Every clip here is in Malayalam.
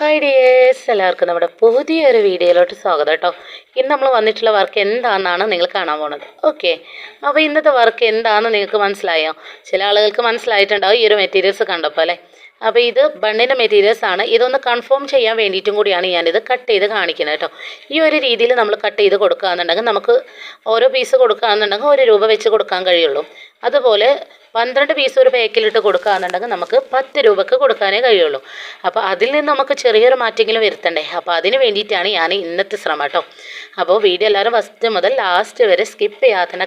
ഹായ് ഡിയേഴ്സ് എല്ലാവർക്കും നമ്മുടെ പുതിയൊരു വീഡിയോയിലോട്ട് സ്വാഗതം കേട്ടോ. ഇന്ന് നമ്മൾ വന്നിട്ടുള്ള വർക്ക് എന്താണെന്നാണ് നിങ്ങൾ കാണാൻ പോണത്. ഓക്കെ അപ്പോൾ ഇന്നത്തെ വർക്ക് എന്താണെന്ന് നിങ്ങൾക്ക് മനസ്സിലായോ? ചില ആളുകൾക്ക് മനസ്സിലായിട്ടുണ്ടാവും ഈ ഒരു മെറ്റീരിയൽസ് കണ്ടപ്പോൾ അല്ലേ? അപ്പോൾ ഇത് ബണ്ണിന്റെ മെറ്റീരിയൽസ് ആണ്. ഇതൊന്ന് കൺഫേം ചെയ്യാൻ വേണ്ടിയിട്ടും കൂടിയാണ് ഞാനിത് കട്ട് ചെയ്ത് കാണിക്കുന്നത് കേട്ടോ. ഈ ഒരു രീതിയിൽ നമ്മൾ കട്ട് ചെയ്ത് കൊടുക്കുകയെന്നുണ്ടെങ്കിൽ നമുക്ക് ഓരോ പീസ് കൊടുക്കുകയെന്നുണ്ടെങ്കിൽ ഒരു രൂപ വെച്ച് കൊടുക്കാൻ കഴിയുള്ളൂ. അതുപോലെ പന്ത്രണ്ട് പീസ് ഒരു പാക്കിലിട്ട് കൊടുക്കുകയാണെന്നുണ്ടെങ്കിൽ നമുക്ക് പത്ത് രൂപക്ക് കൊടുക്കാനേ കഴിയുള്ളൂ. അപ്പോൾ അതിൽ നിന്ന് നമുക്ക് ചെറിയൊരു മാറ്റെങ്കിലും വരുത്തണ്ടേ. അപ്പോൾ അതിന് വേണ്ടിയിട്ടാണ് ഞാൻ ഇന്നത്തെ ശ്രമം കേട്ടോ. അപ്പോൾ വീഡിയോ എല്ലാവരും ഫസ്റ്റ് മുതൽ ലാസ്റ്റ് വരെ സ്കിപ്പ് ചെയ്യാതെ തന്നെ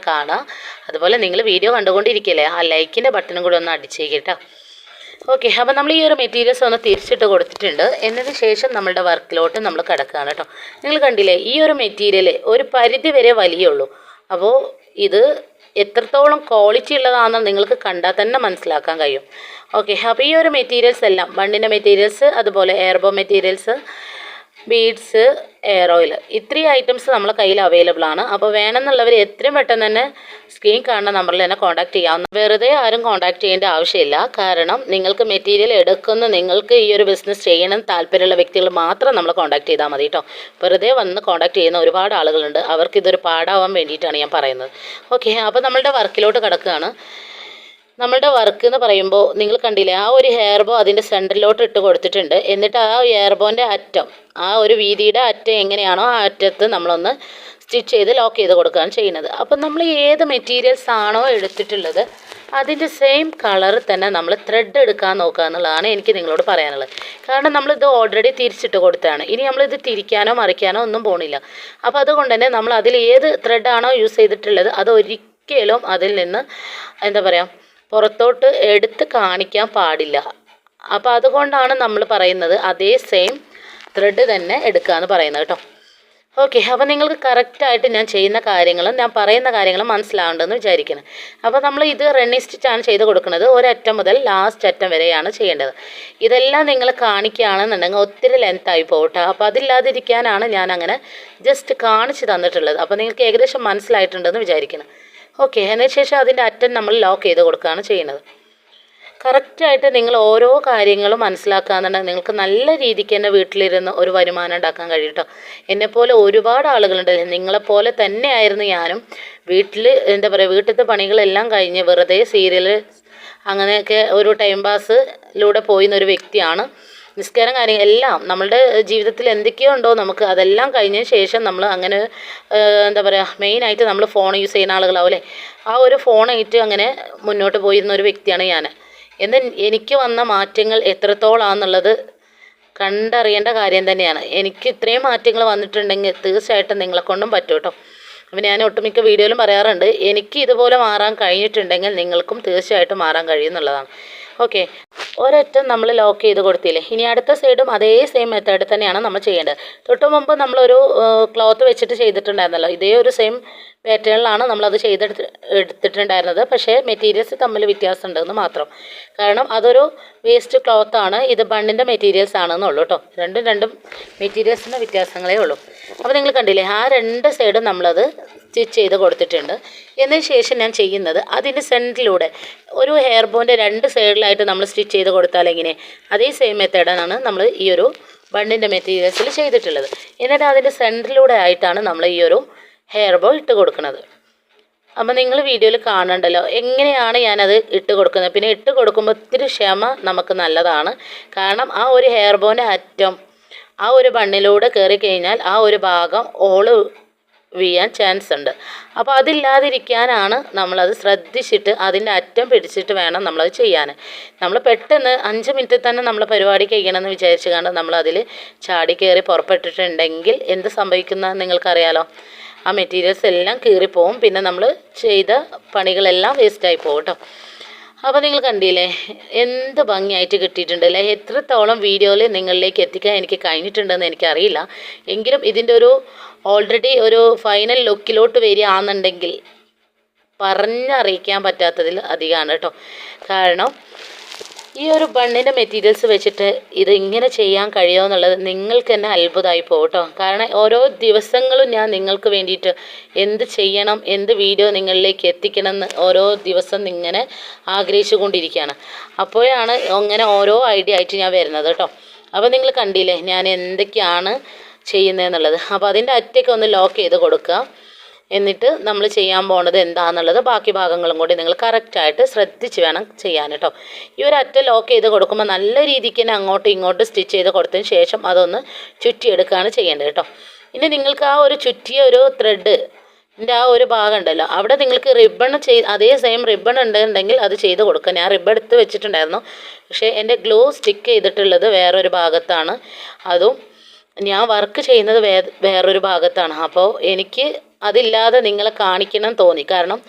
അതുപോലെ നിങ്ങൾ വീഡിയോ കണ്ടുകൊണ്ടിരിക്കില്ലേ ആ ലൈക്കിന്റെ ബട്ടണും കൂടി ഒന്ന് അടിച്ചേക്കിട്ടോ ഓക്കെ അപ്പോൾ നമ്മൾ ഈ ഒരു മെറ്റീരിയൽസ് ഒന്ന് തിരിച്ചിട്ട് കൊടുത്തിട്ടുണ്ട്. എന്നതിന് ശേഷം നമ്മളുടെ വർക്കിലോട്ട് നമ്മൾ കിടക്കുകയാണ് കേട്ടോ. നിങ്ങൾ കണ്ടില്ലേ ഈ ഒരു മെറ്റീരിയൽ ഒരു പരിധി വരെ വലിയുള്ളൂ. അപ്പോൾ ഇത് എത്രത്തോളം ക്വാളിറ്റി ഉള്ളതാണെന്ന് നിങ്ങൾക്ക് കണ്ടാൽ തന്നെ മനസ്സിലാക്കാൻ കഴിയും. ഓക്കെ അപ്പോൾ ഈ ഒരു മെറ്റീരിയൽസ് എല്ലാം മണ്ണിന്റെ മെറ്റീരിയൽസ് അതുപോലെ എയർബോ മെറ്റീരിയൽസ് ബീഡ്സ് എയർ ഓയിൽ ഇത്രയും ഐറ്റംസ് നമ്മളെ കയ്യിൽ അവൈലബിൾ ആണ്. അപ്പോൾ വേണമെന്നുള്ളവർ എത്രയും പെട്ടെന്ന് തന്നെ സ്ക്രീൻ കാണുന്ന നമ്പറിൽ തന്നെ കോൺടാക്ട് ചെയ്യാവുന്ന വെറുതെ ആരും കോൺടാക്ട് ചെയ്യേണ്ട ആവശ്യമില്ല. കാരണം നിങ്ങൾക്ക് മെറ്റീരിയൽ എടുക്കുന്ന നിങ്ങൾക്ക് ഈ ഒരു ബിസിനസ് ചെയ്യണം താല്പര്യമുള്ള വ്യക്തികൾ മാത്രം നമ്മൾ കോൺടാക്ട് ചെയ്താൽ മതി കേട്ടോ വെറുതെ വന്ന് കോൺടാക്ട് ചെയ്യുന്ന ഒരുപാട് ആളുകളുണ്ട്. അവർക്ക് ഇതൊരു പാടാവാൻ വേണ്ടിയിട്ടാണ് ഞാൻ പറയുന്നത്. ഓക്കെ അപ്പോൾ നമ്മളുടെ വർക്കിലോട്ട് കിടക്കുകയാണ്. നമ്മളുടെ വർക്ക് എന്ന് പറയുമ്പോൾ നിങ്ങൾ കണ്ടില്ലേ ആ ഒരു ഹെയർ ബോ അതിന്റെ സെന്ററിലോട്ട് ഇട്ട് കൊടുത്തിട്ടുണ്ട്. എന്നിട്ട് ആ ഹെയർ ബോന്റെ അറ്റം ആ ഒരു വീതിയുടെ അറ്റം എങ്ങനെയാണോ ആ അറ്റത്ത് നമ്മളൊന്ന് സ്റ്റിച്ച് ചെയ്ത് ലോക്ക് ചെയ്ത് കൊടുക്കുകയാണ് ചെയ്യുന്നത്. അപ്പം നമ്മൾ ഏത് മെറ്റീരിയൽസ് ആണോ എടുത്തിട്ടുള്ളത് അതിന്റെ സെയിം കളർ തന്നെ നമ്മൾ ത്രെഡ് എടുക്കാൻ നോക്കുക എന്നുള്ളതാണ് എനിക്ക് നിങ്ങളോട് പറയാനുള്ളത്. കാരണം നമ്മളിത് ഓൾറെഡി തിരിച്ചിട്ട് കൊടുത്തതാണ്. ഇനി നമ്മളിത് തിരിക്കാനോ മറിക്കാനോ ഒന്നും പോണില്ല. അപ്പോൾ അതുകൊണ്ട് തന്നെ നമ്മൾ അതിൽ ഏത് ത്രെഡാണോ യൂസ് ചെയ്തിട്ടുള്ളത് അത് ഒരിക്കലും അതിൽ നിന്ന് എന്താ പറയുക പുറത്തോട്ട് എടുത്ത് കാണിക്കാൻ പാടില്ല. അപ്പോൾ അതുകൊണ്ടാണ് നമ്മൾ പറയുന്നത് അതേ സെയിം ത്രെഡ് തന്നെ എടുക്കുക എന്ന് പറയുന്നത് കേട്ടോ. ഓക്കെ അപ്പോൾ നിങ്ങൾക്ക് കറക്റ്റായിട്ട് ഞാൻ ചെയ്യുന്ന കാര്യങ്ങളും ഞാൻ പറയുന്ന കാര്യങ്ങളും മനസ്സിലാവേണ്ടതെന്ന് വിചാരിക്കണം അപ്പോൾ നമ്മൾ ഇത് റണ്ണി സ്റ്റിച്ചാണ് ചെയ്ത് കൊടുക്കുന്നത്. ഒരറ്റം മുതൽ ലാസ്റ്റ് അറ്റം വരെയാണ് ചെയ്യേണ്ടത്. ഇതെല്ലാം നിങ്ങൾ കാണിക്കുകയാണെന്നുണ്ടെങ്കിൽ ഒത്തിരി ലെങ്ത്തായി പോകട്ടെ അപ്പോൾ അതില്ലാതിരിക്കാനാണ് ഞാൻ അങ്ങനെ ജസ്റ്റ് കാണിച്ച് തന്നിട്ടുള്ളത്. അപ്പോൾ നിങ്ങൾക്ക് ഏകദേശം മനസ്സിലായിട്ടുണ്ടെന്ന് വിചാരിക്കണം ഓക്കെ അതിന് ശേഷം അതിന്റെ അറ്റം നമ്മൾ ലോക്ക് ചെയ്ത് കൊടുക്കുകയാണ് ചെയ്യുന്നത്. കറക്റ്റായിട്ട് നിങ്ങൾ ഓരോ കാര്യങ്ങളും മനസ്സിലാക്കാന്നുണ്ടെങ്കിൽ നിങ്ങൾക്ക് നല്ല രീതിക്ക് തന്നെ വീട്ടിലിരുന്ന് ഒരു വരുമാനം ഉണ്ടാക്കാൻ കഴിയും കേട്ടോ എന്നെപ്പോലെ ഒരുപാട് ആളുകളുണ്ട്. നിങ്ങളെപ്പോലെ തന്നെയായിരുന്നു ഞാനും. വീട്ടിൽ എന്താ പറയുക വീട്ടിലത്തെ പണികളെല്ലാം കഴിഞ്ഞ് വെറുതെ സീരിയൽ അങ്ങനെയൊക്കെ ഒരു ടൈം പാസിലൂടെ പോയിരുന്ന ഒരു വ്യക്തിയാണ്. നിസ്കാരം കാര്യങ്ങൾ എല്ലാം നമ്മളുടെ ജീവിതത്തിൽ എന്തൊക്കെയോ ഉണ്ടോ നമുക്ക് അതെല്ലാം കഴിഞ്ഞതിന് ശേഷം നമ്മൾ അങ്ങനെ എന്താ പറയുക മെയിനായിട്ട് നമ്മൾ ഫോൺ യൂസ് ചെയ്യുന്ന ആളുകളാവും അല്ലേ? ആ ഒരു ഫോണായിട്ട് അങ്ങനെ മുന്നോട്ട് പോയിരുന്ന ഒരു വ്യക്തിയാണ് ഞാൻ. എന്ന് എനിക്ക് വന്ന മാറ്റങ്ങൾ എത്രത്തോളാന്നുള്ളത് കണ്ടറിയേണ്ട കാര്യം തന്നെയാണ്. എനിക്ക് ഇത്രയും മാറ്റങ്ങൾ വന്നിട്ടുണ്ടെങ്കിൽ തീർച്ചയായിട്ടും നിങ്ങളെക്കൊണ്ടും പറ്റും കേട്ടോ. അപ്പം ഞാൻ ഒട്ടുമിക്ക വീഡിയോയിലും പറയാറുണ്ട് എനിക്ക് ഇതുപോലെ മാറാൻ കഴിഞ്ഞിട്ടുണ്ടെങ്കിൽ നിങ്ങൾക്കും തീർച്ചയായിട്ടും മാറാൻ കഴിയുമെന്നുള്ളതാണ് ഓക്കെ ഒരറ്റം നമ്മൾ ലോക്ക് ചെയ്ത് കൊടുത്തില്ലേ? ഇനി അടുത്ത സൈഡും അതേ സെയിം മെത്തേഡ് തന്നെയാണ് നമ്മൾ ചെയ്യേണ്ടത്. തൊട്ട് മുമ്പ് നമ്മളൊരു ക്ലോത്ത് വെച്ചിട്ട് ചെയ്തിട്ടുണ്ടായിരുന്നല്ലോ. ഇതേ ഒരു സെയിം പാറ്റേണിലാണ് നമ്മളത് ചെയ്തെടുത്ത് എടുത്തിട്ടുണ്ടായിരുന്നത്. പക്ഷേ മെറ്റീരിയൽസ് തമ്മിൽ വ്യത്യാസം ഉണ്ടെന്ന് മാത്രം. കാരണം അതൊരു വേസ്റ്റ് ക്ലോത്ത് ആണ്. ഇത് ബണ്ണിന്റെ മെറ്റീരിയൽസ് ആണെന്നുള്ളൂ കേട്ടോ രണ്ടും രണ്ടും മെറ്റീരിയൽസിന്റെ വ്യത്യാസങ്ങളേ ഉള്ളൂ. അപ്പോൾ നിങ്ങൾ കണ്ടില്ലേ ആ രണ്ട് സൈഡും നമ്മളത് സ്റ്റിച്ച് ചെയ്ത് കൊടുത്തിട്ടുണ്ട്. എന്നതിന് ശേഷം ഞാൻ ചെയ്യുന്നത് അതിന്റെ സെന്ററിലൂടെ ഒരു ഹെയർ ബോന്റെ രണ്ട് സൈഡിലായിട്ട് നമ്മൾ സ്റ്റിച്ച് ചെയ്ത് കൊടുത്താൽ എങ്ങനെ? അതേ സെയിം മെത്തേഡാണ് നമ്മൾ ഈ ഒരു ബണ്ണിന്റെ മെറ്റീരിയൽസിൽ ചെയ്തിട്ടുള്ളത്. എന്നിട്ട് അതിന്റെ സെന്ററിലൂടെ ആയിട്ടാണ് നമ്മൾ ഈ ഒരു ഹെയർ ബോൾ ഇട്ട് കൊടുക്കുന്നത്. അപ്പോൾ നിങ്ങൾ വീഡിയോയിൽ കാണണ്ടല്ലോ എങ്ങനെയാണ് ഞാനത് ഇട്ട് കൊടുക്കുന്നത്? പിന്നെ ഇട്ട് കൊടുക്കുമ്പോൾ ഒത്തിരി ക്ഷമ നമുക്ക് നല്ലതാണ്. കാരണം ആ ഒരു ഹെയർ ബോന്റെ അറ്റം ആ ഒരു ബണ്ണിലൂടെ കയറി കഴിഞ്ഞാൽ ആ ഒരു ഭാഗം ഓൾ വീഴാൻ ചാൻസ് ഉണ്ട്. അപ്പോൾ അതില്ലാതിരിക്കാനാണ് നമ്മളത് ശ്രദ്ധിച്ചിട്ട് അതിന്റെ അറ്റം പിടിച്ചിട്ട് വേണം നമ്മളത് ചെയ്യാൻ നമ്മൾ പെട്ടെന്ന് അഞ്ച് മിനിറ്റിൽ തന്നെ നമ്മൾ പരിപാടി കഴിയണമെന്ന് വിചാരിച്ചു കണ്ട് നമ്മളതിൽ ചാടി കയറി പുറപ്പെട്ടിട്ടുണ്ടെങ്കിൽ എന്ത് സംഭവിക്കുന്ന നിങ്ങൾക്കറിയാലോ? ആ മെറ്റീരിയൽസ് എല്ലാം കീറിപ്പോവും. പിന്നെ നമ്മൾ ചെയ്ത പണികളെല്ലാം വേസ്റ്റായി പോകും കേട്ടോ അപ്പോൾ നിങ്ങൾ കണ്ടില്ലേ? എന്ത് ഭംഗിയായിട്ട് കിട്ടിയിട്ടുണ്ട് അല്ലേ എത്രത്തോളം വീഡിയോയിൽ നിങ്ങളിലേക്ക് എത്തിക്കാൻ എനിക്ക് കഴിഞ്ഞിട്ടുണ്ടെന്ന് എനിക്കറിയില്ല. എങ്കിലും ഇതിന്റെ ഒരു ഓൾറെഡി ഒരു ഫൈനൽ ലുക്കിലോട്ട് വരികയാണെന്നുണ്ടെങ്കിൽ പറഞ്ഞറിയിക്കാൻ പറ്റാത്തതിൽ അധികമാണ് കേട്ടോ. കാരണം ഈ ഒരു ബണ്ണിന്റെ മെറ്റീരിയൽസ് വെച്ചിട്ട് ഇത് ഇങ്ങനെ ചെയ്യാൻ കഴിയുമോ എന്നുള്ളത് നിങ്ങൾക്ക് തന്നെ അത്ഭുതമായി പോകട്ടോ. കാരണം ഓരോ ദിവസങ്ങളും ഞാൻ നിങ്ങൾക്ക് വേണ്ടിയിട്ട് എന്ത് ചെയ്യണം എന്ത് വീഡിയോ നിങ്ങളിലേക്ക് എത്തിക്കണം എന്ന് ഓരോ ദിവസം ഇങ്ങനെ ആഗ്രഹിച്ചു കൊണ്ടിരിക്കുകയാണ് അപ്പോഴാണ് അങ്ങനെ ഓരോ ഐഡിയ ആയിട്ട് ഞാൻ വരുന്നത് കേട്ടോ. അപ്പോൾ നിങ്ങൾ കണ്ടില്ലേ ഞാൻ എന്തൊക്കെയാണ് ചെയ്യുന്നതെന്നുള്ളത് അപ്പോൾ അതിന്റെ അറ്റൊക്കെ ഒന്ന് ലോക്ക് ചെയ്ത് കൊടുക്കുക. എന്നിട്ട് നമ്മൾ ചെയ്യാൻ പോകുന്നത് എന്താണെന്നുള്ളത് ബാക്കി ഭാഗങ്ങളും കൂടി നിങ്ങൾ കറക്റ്റായിട്ട് ശ്രദ്ധിച്ച് വേണം ചെയ്യാൻ കേട്ടോ ഈ ഒരു അറ്റ ലോക്ക് ചെയ്ത് കൊടുക്കുമ്പോൾ നല്ല രീതിക്ക് തന്നെ അങ്ങോട്ടും ഇങ്ങോട്ടും സ്റ്റിച്ച് ചെയ്ത് കൊടുത്തതിന് ശേഷം അതൊന്ന് ചുറ്റിയെടുക്കുകയാണ് ചെയ്യേണ്ടത് കേട്ടോ ഇനി നിങ്ങൾക്ക് ആ ഒരു ചുറ്റിയ ഒരു ത്രെഡ് എന്റെ ആ ഒരു ഭാഗം ഉണ്ടല്ലോ അവിടെ നിങ്ങൾക്ക് റിബൺ ചെയ്ത് അതേ സെയിം റിബൺ ഉണ്ടെങ്കിൽ അത് ചെയ്ത് കൊടുക്കുക. ഞാൻ റിബൺ എടുത്ത് വെച്ചിട്ടുണ്ടായിരുന്നു പക്ഷേ എന്റെ ഗ്ലോ സ്റ്റിക്ക് ചെയ്തിട്ടുള്ളത് വേറൊരു ഭാഗത്താണ്. അതും ഞാൻ വർക്ക് ചെയ്യുന്നത് വേ വേറൊരു ഭാഗത്താണ്. അപ്പോൾ എനിക്ക് അതില്ലാതെ നിങ്ങളെ കാണിക്കണം തോന്നി. കാരണം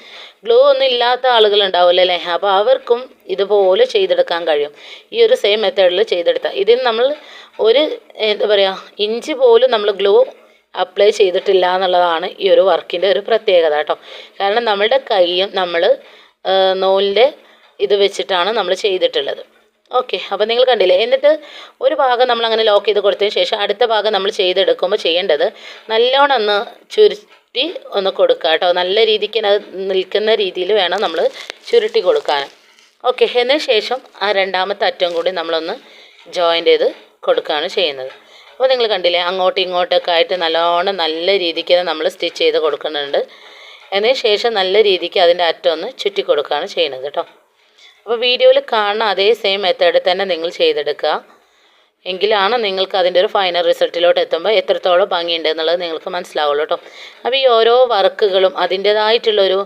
ഗ്ലോ ഒന്നും ഇല്ലാത്ത ആളുകൾ ഉണ്ടാവില്ല അല്ലേ? അപ്പോൾ അവർക്കും ഇതുപോലെ ചെയ്തെടുക്കാൻ കഴിയും. ഈ ഒരു സെയിം മെത്തേഡിൽ ചെയ്തെടുത്താൽ ഇതിന് നമ്മൾ ഒരു എന്താ പറയുക ഇഞ്ച് പോലും നമ്മൾ ഗ്ലോ അപ്ലൈ ചെയ്തിട്ടില്ല എന്നുള്ളതാണ് ഈ ഒരു വർക്കിന്റെ ഒരു പ്രത്യേകത കേട്ടോ. കാരണം നമ്മളുടെ കൈയും നമ്മൾ നൂലിന്റെ ഇത് വെച്ചിട്ടാണ് നമ്മൾ ചെയ്തിട്ടുള്ളത്. ഓക്കെ അപ്പോൾ നിങ്ങൾ കണ്ടില്ലേ? എന്നിട്ട് ഒരു ഭാഗം നമ്മൾ അങ്ങനെ ലോക്ക് ചെയ്ത് കൊടുത്തതിന് ശേഷം അടുത്ത ഭാഗം നമ്മൾ ചെയ്തെടുക്കുമ്പോൾ ചെയ്യേണ്ടത് നല്ലോണം ഒന്ന് ചുരുട്ടി ഒന്ന് കൊടുക്കുക കേട്ടോ. നല്ല രീതിക്ക് അത് നിൽക്കുന്ന രീതിയിൽ വേണം നമ്മൾ ചുരുട്ടി കൊടുക്കാൻ. ഓക്കെ അതിന് ശേഷം ആ രണ്ടാമത്തെ അറ്റം കൂടി നമ്മളൊന്ന് ജോയിന്റ് ചെയ്ത് കൊടുക്കുകയാണ് ചെയ്യുന്നത്. അപ്പോൾ നിങ്ങൾ കണ്ടില്ലേ അങ്ങോട്ടും ഇങ്ങോട്ടൊക്കെ ആയിട്ട് നല്ലോണം നല്ല രീതിക്ക് നമ്മൾ സ്റ്റിച്ച് ചെയ്ത് കൊടുക്കുന്നുണ്ട്. അതിന് ശേഷം നല്ല രീതിക്ക് അതിന്റെ അറ്റം ഒന്ന് ചുറ്റി കൊടുക്കുകയാണ് ചെയ്യുന്നത് കേട്ടോ. അപ്പോൾ വീഡിയോയിൽ കാണുന്ന അതേ സെയിം മെത്തേഡിൽ തന്നെ നിങ്ങൾ ചെയ്തെടുക്കുക. എങ്കിലാണ് നിങ്ങൾക്ക് അതിന്റെ ഒരു ഫൈനൽ റിസൾട്ടിലോട്ട് എത്തുമ്പോൾ എത്രത്തോളം ഭംഗിയുണ്ട് എന്നുള്ളത് നിങ്ങൾക്ക് മനസ്സിലാവുള്ളൂ കേട്ടോ. അപ്പോൾ ഈ ഓരോ വർക്കുകളും അതിന്റേതായിട്ടുള്ളൊരു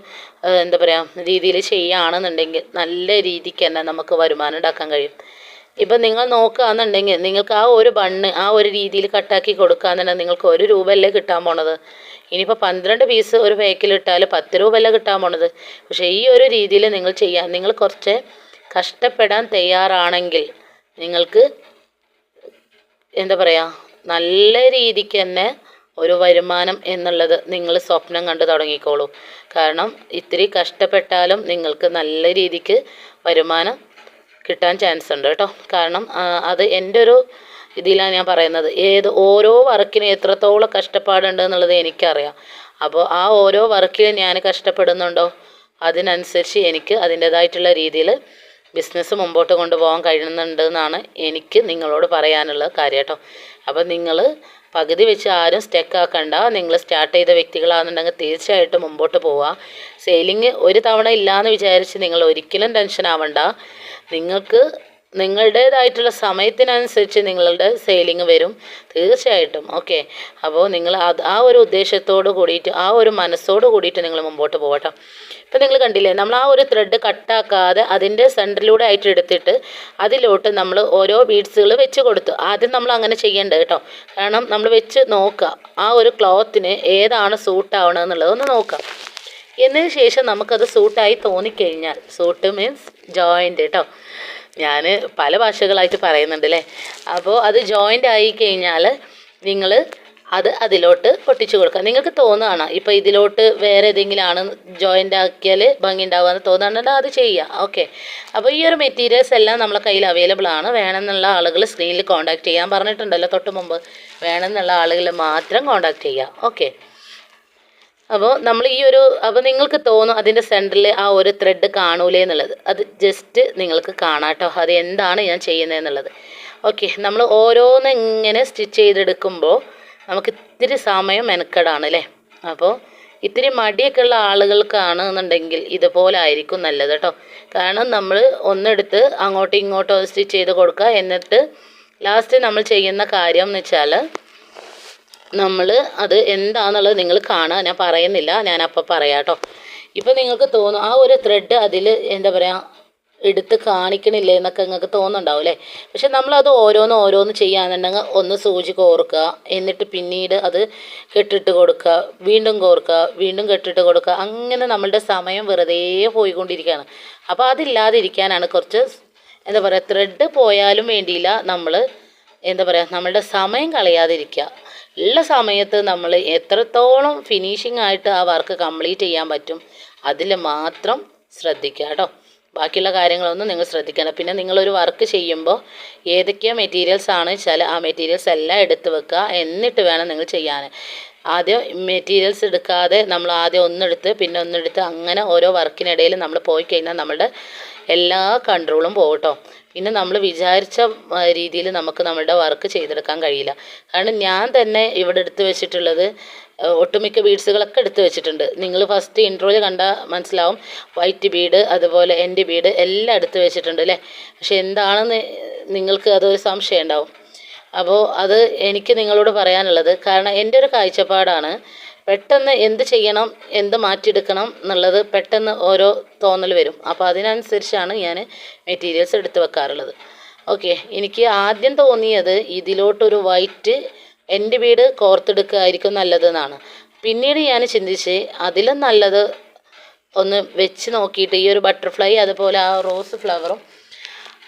എന്താ പറയുക രീതിയിൽ ചെയ്യുകയാണെന്നുണ്ടെങ്കിൽ നല്ല രീതിക്ക് തന്നെ നമുക്ക് വരുമാനം ഉണ്ടാക്കാൻ കഴിയും. ഇപ്പം നിങ്ങൾ നോക്കുകയാണെന്നുണ്ടെങ്കിൽ നിങ്ങൾക്ക് ആ ഒരു ബണ്ണ് ആ ഒരു രീതിയിൽ കട്ടാക്കി കൊടുക്കുകയെന്നുണ്ടെങ്കിൽ നിങ്ങൾക്ക് ഒരു രൂപയല്ലേ കിട്ടാൻ പോണത്. ഇനിയിപ്പോൾ പന്ത്രണ്ട് പീസ് ഒരു പാക്കിലിട്ടാൽ പത്ത് രൂപയല്ലേ കിട്ടാൻ പോണത്. പക്ഷേ ഈ ഒരു രീതിയിൽ നിങ്ങൾ ചെയ്യാൻ നിങ്ങൾ കുറച്ച് കഷ്ടപ്പെടാൻ തയ്യാറാണെങ്കിൽ നിങ്ങൾക്ക് എന്താ പറയുക നല്ല രീതിക്ക് തന്നെ ഒരു വരുമാനം എന്നുള്ളത് നിങ്ങൾ സ്വപ്നം കണ്ട് തുടങ്ങിക്കോളൂ. കാരണം ഇത്തിരി കഷ്ടപ്പെട്ടാലും നിങ്ങൾക്ക് നല്ല രീതിക്ക് വരുമാനം കിട്ടാൻ ചാൻസ് ഉണ്ട് കേട്ടോ. കാരണം അത് എന്റെ ഒരു ഇതിലാണ് ഞാൻ പറയുന്നത്. ഏത് ഓരോ വർക്കിനും എത്രത്തോളം കഷ്ടപ്പാടുണ്ട് എന്നുള്ളത് എനിക്കറിയാം. അപ്പോൾ ആ ഓരോ വർക്കിലും ഞാൻ കഷ്ടപ്പെടുന്നുണ്ടോ? അതിനനുസരിച്ച് എനിക്ക് അതിന്റേതായിട്ടുള്ള രീതിയിൽ ബിസിനസ് മുമ്പോട്ട് കൊണ്ടുപോകാൻ കഴിയുന്നുണ്ട് എന്നാണ് എനിക്ക് നിങ്ങളോട് പറയാനുള്ള കാര്യം കേട്ടോ. അപ്പോൾ നിങ്ങൾ പകുതി വെച്ച് ആരും സ്റ്റക്ക് ആക്കണ്ട. നിങ്ങൾ സ്റ്റാർട്ട് ചെയ്ത വ്യക്തികളാണെന്നുണ്ടെങ്കിൽ തീർച്ചയായിട്ടും മുമ്പോട്ട് പോവുക. സെയിലിങ് ഒരു തവണ ഇല്ലയെന്ന് വിചാരിച്ച് നിങ്ങൾ ഒരിക്കലും ടെൻഷൻ ആവണ്ട. നിങ്ങൾക്ക് നിങ്ങളുടേതായിട്ടുള്ള സമയത്തിനനുസരിച്ച് നിങ്ങളുടെ സെയിലിംഗ് വരും. തീർച്ചയായിട്ടും. ഓക്കെ അപ്പോൾ നിങ്ങൾ അത് ആ ഒരു ഉദ്ദേശത്തോട് കൂടിയിട്ട് ആ ഒരു മനസ്സോട് കൂടിയിട്ട് നിങ്ങൾ മുമ്പോട്ട് പോകട്ടെ ഇപ്പം നിങ്ങൾ കണ്ടില്ലേ നമ്മൾ ആ ഒരു ത്രെഡ് കട്ടാക്കാതെ അതിന്റെ സെന്ററിലൂടെ ആയിട്ട് എടുത്തിട്ട് അതിലോട്ട് നമ്മൾ ഓരോ ബീഡ്സുകൾ വെച്ച് കൊടുത്തു ആദ്യം നമ്മൾ അങ്ങനെ ചെയ്യേണ്ടത് കേട്ടോ. കാരണം നമ്മൾ വെച്ച് നോക്കുക ആ ഒരു ക്ലോത്തിന് ഏതാണ് സൂട്ട് ഒന്ന് നോക്കാം എന്നതിന് ശേഷം നമുക്കത് സൂട്ടായി തോന്നിക്കഴിഞ്ഞാൽ സൂട്ട് മീൻസ് ജോയിന്റ് കേട്ടോ ഞാൻ പല ഭാഷകളായിട്ട് പറയുന്നുണ്ട് അല്ലേ അപ്പോൾ അത് ജോയിന്റ് ആയി കഴിഞ്ഞാൽ നിങ്ങൾ അത് അതിലോട്ട് ഒട്ടിച്ചു കൊടുക്കുക നിങ്ങൾക്ക് തോന്നുകയാണ് ഇപ്പോൾ ഇതിലോട്ട് വേറെ ഏതെങ്കിലും ആണ് ജോയിന്റ് ആക്കിയാൽ ഭംഗി ഉണ്ടാവുക എന്ന് തോന്നുന്നുണ്ടെങ്കിൽ അത് ചെയ്യുക ഓക്കെ അപ്പോൾ ഈ ഒരു മെറ്റീരിയൽസ് എല്ലാം നമ്മളെ കയ്യിൽ അവൈലബിൾ ആണ്. വേണമെന്നുള്ള ആളുകൾ സ്ക്രീനിൽ കോൺടാക്ട് ചെയ്യാൻ പറഞ്ഞിട്ടുണ്ടല്ലോ തൊട്ട് മുമ്പ്. വേണമെന്നുള്ള ആളുകൾ മാത്രം കോൺടാക്ട് ചെയ്യുക ഓക്കെ അപ്പോൾ നമ്മൾ ഈ ഒരു അപ്പോൾ നിങ്ങൾക്ക് തോന്നും അതിന്റെ സെന്ററിൽ ആ ഒരു ത്രെഡ് കാണൂലേ എന്നുള്ളത്. അത് ജസ്റ്റ് നിങ്ങൾക്ക് കാണാം കേട്ടോ. അത് എന്താണ് ഞാൻ ചെയ്യുന്നതെന്നുള്ളത് ഓക്കെ നമ്മൾ ഓരോന്ന് ഇങ്ങനെ സ്റ്റിച്ച് ചെയ്തെടുക്കുമ്പോൾ നമുക്ക് ഇത്തിരി സമയം മെനക്കെടാണ് അല്ലേ? അപ്പോൾ ഇത്തിരി മടിയൊക്കെ ഉള്ള ആളുകൾക്കാണ് എന്നുണ്ടെങ്കിൽ ഇതുപോലെ ആയിരിക്കും നല്ലത് കേട്ടോ. കാരണം നമ്മൾ ഒന്നെടുത്ത് അങ്ങോട്ടും ഇങ്ങോട്ടും സ്റ്റിച്ച് ചെയ്ത് കൊടുക്കുക. എന്നിട്ട് ലാസ്റ്റ് നമ്മൾ ചെയ്യുന്ന കാര്യം എന്ന് വെച്ചാൽ നമ്മൾ അത് എന്താണെന്നുള്ളത് നിങ്ങൾ കാണുക ഞാൻ പറയുന്നില്ല. ഞാൻ അപ്പം പറയാം കേട്ടോ ഇപ്പം നിങ്ങൾക്ക് തോന്നും ആ ഒരു ത്രെഡ് അതിൽ എന്താ പറയുക എടുത്ത് കാണിക്കണില്ലേ എന്നൊക്കെ നിങ്ങൾക്ക് തോന്നുന്നുണ്ടാവും അല്ലേ? പക്ഷെ നമ്മളത് ഓരോന്ന് ഓരോന്ന് ചെയ്യാന്നുണ്ടെങ്കിൽ ഒന്ന് സൂചി കോർക്കുക എന്നിട്ട് പിന്നീട് അത് കെട്ടിട്ട് കൊടുക്കുക വീണ്ടും കോർക്കുക വീണ്ടും കെട്ടിട്ട് കൊടുക്കുക. അങ്ങനെ നമ്മളുടെ സമയം വെറുതെ പോയിക്കൊണ്ടിരിക്കുകയാണ്. അപ്പോൾ അതില്ലാതിരിക്കാനാണ് കുറച്ച് എന്താ പറയുക ത്രെഡ് പോയാലും വേണ്ടിയില്ല നമ്മൾ എന്താ പറയുക നമ്മളുടെ സമയം കളയാതിരിക്കുക. ഉള്ള സമയത്ത് നമ്മൾ എത്രത്തോളം ഫിനിഷിംഗ് ആയിട്ട് ആ വർക്ക് കംപ്ലീറ്റ് ചെയ്യാൻ പറ്റും അതിൽ മാത്രം ശ്രദ്ധിക്കുക കേട്ടോ ബാക്കിയുള്ള കാര്യങ്ങളൊന്നും നിങ്ങൾ ശ്രദ്ധിക്കണം പിന്നെ നിങ്ങളൊരു വർക്ക് ചെയ്യുമ്പോൾ ഏതൊക്കെ മെറ്റീരിയൽസ് ആണ് വെച്ചാൽ ആ മെറ്റീരിയൽസ് എല്ലാം എടുത്ത് വെക്കുക എന്നിട്ട് വേണം നിങ്ങൾ ചെയ്യാൻ ആദ്യം മെറ്റീരിയൽസ് എടുക്കാതെ നമ്മൾ ആദ്യം ഒന്നെടുത്ത് പിന്നെ ഒന്നെടുത്ത് അങ്ങനെ ഓരോ വർക്കിനിടയിൽ നമ്മൾ പോയി കഴിഞ്ഞാൽ നമ്മുടെ എല്ലാ കൺട്രോളും പോകട്ടോ കേട്ടോ പിന്നെ നമ്മൾ വിചാരിച്ച രീതിയിൽ നമുക്ക് നമ്മുടെ വർക്ക് ചെയ്തെടുക്കാൻ കഴിയില്ല. കാരണം ഞാൻ തന്നെ ഇവിടെ എടുത്ത് വെച്ചിട്ടുള്ളത് ഒട്ടുമിക്ക ബീഡ്സുകളൊക്കെ എടുത്തു വെച്ചിട്ടുണ്ട്. നിങ്ങൾ ഫസ്റ്റ് ഇൻട്രോയിൽ കണ്ടാൽ മനസ്സിലാവും. വൈറ്റ് ബീഡ് അതുപോലെ എന്റെ ബീഡ് എല്ലാം എടുത്തു വെച്ചിട്ടുണ്ട് അല്ലേ പക്ഷെ എന്താണെന്ന് നിങ്ങൾക്ക് അതൊരു സംശയം ഉണ്ടാവും. അപ്പോൾ അത് എനിക്ക് നിങ്ങളോട് പറയാനുള്ളത് കാരണം എന്റെ ഒരു കാഴ്ചപ്പാടാണ് പെട്ടെന്ന് എന്ത് ചെയ്യണം എന്ത് മാറ്റിയെടുക്കണം എന്നുള്ളത് പെട്ടെന്ന് ഓരോ തോന്നൽ വരും. അപ്പോൾ അതിനനുസരിച്ചാണ് ഞാൻ മെറ്റീരിയൽസ് എടുത്ത് വെക്കാറുള്ളത്. ഓക്കെ എനിക്ക് ആദ്യം തോന്നിയത് ഇതിലോട്ടൊരു വൈറ്റ് എന്റെ വീട് കോർത്തെടുക്കുകയായിരിക്കും നല്ലതെന്നാണ്. പിന്നീട് ഞാൻ ചിന്തിച്ച് അതിലും നല്ലത് ഒന്ന് വെച്ച് നോക്കിയിട്ട് ഈ ഒരു ബട്ടർഫ്ലൈ അതുപോലെ ആ റോസ് ഫ്ലവറും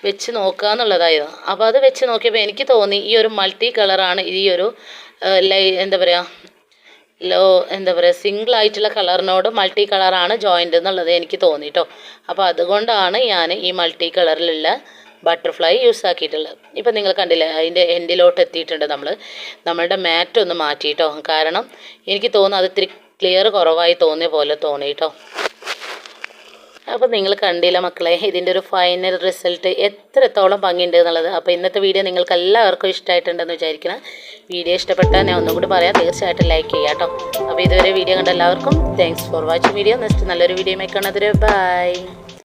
വെച്ച് നോക്കുക എന്നുള്ളതായിരുന്നു. അപ്പോൾ അത് വെച്ച് നോക്കിയപ്പോൾ എനിക്ക് തോന്നി ഈ ഒരു മൾട്ടി കളറാണ് ഈ ഒരു ലൈ എന്താ പറയുക ലോ എന്താ പറയുക സിംഗിൾ ആയിട്ടുള്ള കളറിനോട് മൾട്ടി കളറാണ് ജോയിന്റ് എന്നുള്ളത് എനിക്ക് തോന്നി കേട്ടോ അപ്പോൾ അതുകൊണ്ടാണ് ഞാൻ ഈ മൾട്ടി കളറിലുള്ള ബട്ടർഫ്ലൈ യൂസ് ആക്കിയിട്ടുള്ളത്. ഇപ്പം നിങ്ങൾ കണ്ടില്ലേ അതിന്റെ എൻഡിലോട്ട് എത്തിയിട്ടുണ്ട് നമ്മൾ നമ്മളുടെ മാറ്റ് ഒന്ന് മാറ്റിയിട്ടോ. കാരണം എനിക്ക് തോന്നുന്നു അത് ഇത്തിരി ക്ലിയർ കുറവായി തോന്നിയ പോലെ തോന്നി കേട്ടോ അപ്പോൾ നിങ്ങൾ കണ്ടില്ല മക്കളെ ഇതിന്റെ ഒരു ഫൈനൽ റിസൾട്ട് എത്രത്തോളം ഭംഗിയുണ്ട് എന്നുള്ളത്. അപ്പോൾ ഇന്നത്തെ വീഡിയോ നിങ്ങൾക്ക് എല്ലാവർക്കും ഇഷ്ടമായിട്ടുണ്ടെന്ന് വിചാരിക്കണം വീഡിയോ ഇഷ്ടപ്പെട്ടാൽ ഞാൻ ഒന്നും കൂടി പറയാം. തീർച്ചയായിട്ടും ലൈക്ക് ചെയ്യാം കേട്ടോ. അപ്പോൾ ഇതുവരെ വീഡിയോ കണ്ട എല്ലാവർക്കും thanks for watching video next നല്ലൊരു വീഡിയോ കാണാതെ ബൈ